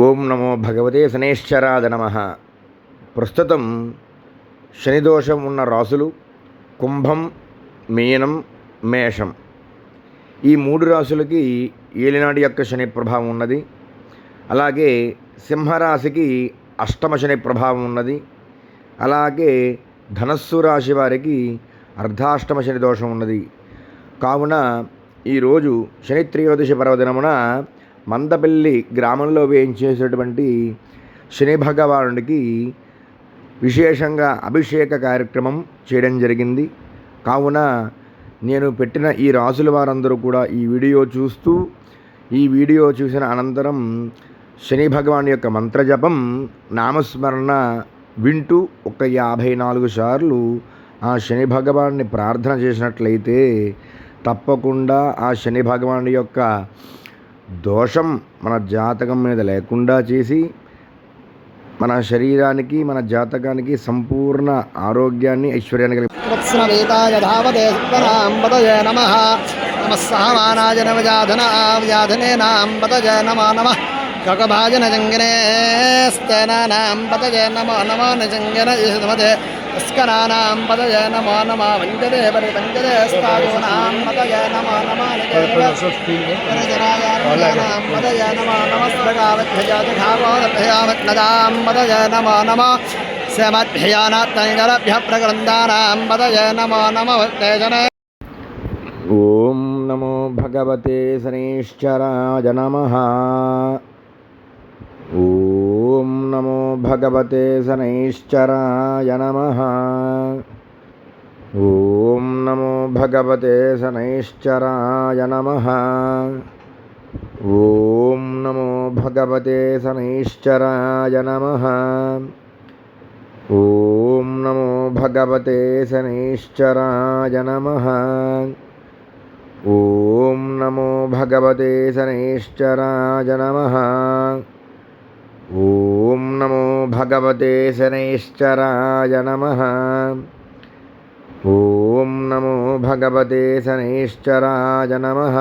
ఓం నమో భగవతే శనేశ్వరాద నమ. ప్రస్తుతం శనిదోషం ఉన్న రాసులు కుంభం మీనం మేషం. ఈ మూడు రాసులకి ఏలినాడి యొక్క శని ప్రభావం ఉన్నది. అలాగే సింహరాశికి అష్టమ శని ప్రభావం ఉన్నది. అలాగే ధనస్సు రాశి వారికి అర్ధాష్టమ శని దోషం ఉన్నది. కావున ఈరోజు శని త్రయోదశి పర్వదినమున మందపల్లి గ్రామంలో వేయించేసేటువంటి శని భగవానుడికి విశేషంగా అభిషేక కార్యక్రమం చేయడం జరిగింది. కావున నేను పెట్టిన ఈ రాసుల వారందరూ కూడా ఈ వీడియో చూస్తూ ఈ వీడియో చూసిన అనంతరం శని భగవాన్ యొక్క మంత్రజపం నామస్మరణ వింటూ ఒక యాభై నాలుగు సార్లు ఆ శని భగవాన్ని ప్రార్థన చేసినట్లయితే తప్పకుండా ఆ శని భగవాన్ యొక్క దోషం మన జాతకం మీద లేకుండా చేసి మన శరీరానికి మన జాతకానికి సంపూర్ణ ఆరోగ్యాన్ని ఐశ్వర్యాన్ని కలిగి अस्कनानां पदये नमो नमः वञ्जते परि वञ्जते स्थायूनां पदये नमो नमः निजरायाणां पदये नमो नमस्त्रगावद्भ्यजातिघावोदभ्यावत्नदां पदये नमो नमः श्यमद्भ्यानात्तैङ्गलभ्यः प्रकृन्दानां पदये नमो नमः तेजने ॐ नमो भगवते शनीश्चराय नमः भगवते शनैश्चराय नमः। ॐ नमो भगवते शनैश्चराय नमः। ॐ नमो भगवते शनैश्चराय नमः। ॐ नमो भगवते शनैश्चराय नमः। ॐ नमो भगवते शनैश्चराय नमः। ॐ भगवते शनैश्चराय नमः। ॐ नमो भगवते शनैश्चराय नमः।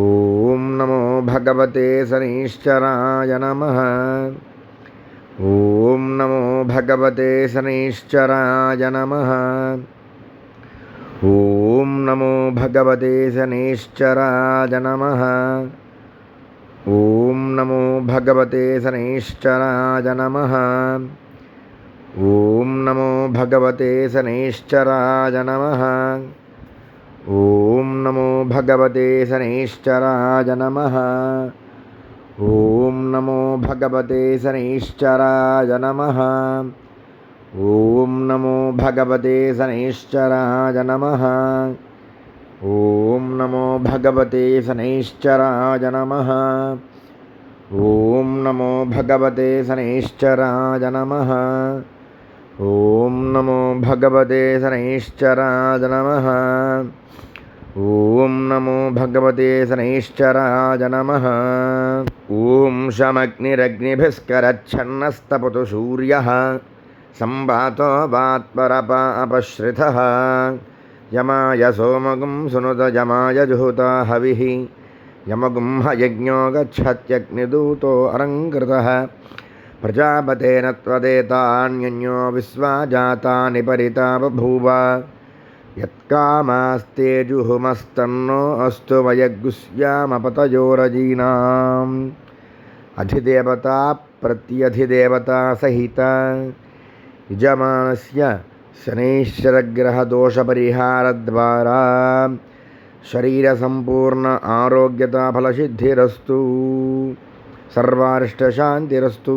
ॐ नमो भगवते शनैश्चराय नमः। ॐ नमो भगवते शनैश्चराय नमः। ॐ नमो भगवते शनैश्चराय नमः। ॐ नमो भगवते शनैश्चराय नमः। ॐ नमो भगवते शनैश्चराय नमः। ॐ नमो भगवते शनैश्चराय नमः। ॐ नमो भगवते शनैश्चराय नमः। ॐ नमो भगवते शनैश्चराय नमः। ॐ नमो भगवते शनैश्चराय नमः। ॐ नमो भगवते शनैश्चराय नमः। ॐ नमो भगवते शनैश्चराय नमः। ॐ नमो भगवते शनैश्चराय नमः। ॐ शमग्निरग्निभिस्करच्छन्नस्तपतु सूर्यः सम्भातो वात्परप अपश्रितः यमाय सोमगुं सुनुत, यमाय जुहुता, हविः। यमगुं हयज्ञो गच्छत्यग्निदूतो अलङ्कृतः। प्रजापतेन त्वदेतान्यो विश्वा जातानि परिता बभूव यत्कामास्ते जुहुमस्तन्नो अस्तु वयगुस्यामपतयोरजीनाम् अधिदेवता प्रत्यधिदेवता सहिता। यजमानस्य शनैश्चरग्रहदोषपरिहारद्वारा शरीरसम्पूर्ण आरोग्यताफलसिद्धिरस्तु सर्वारिष्टशान्तिरस्तु।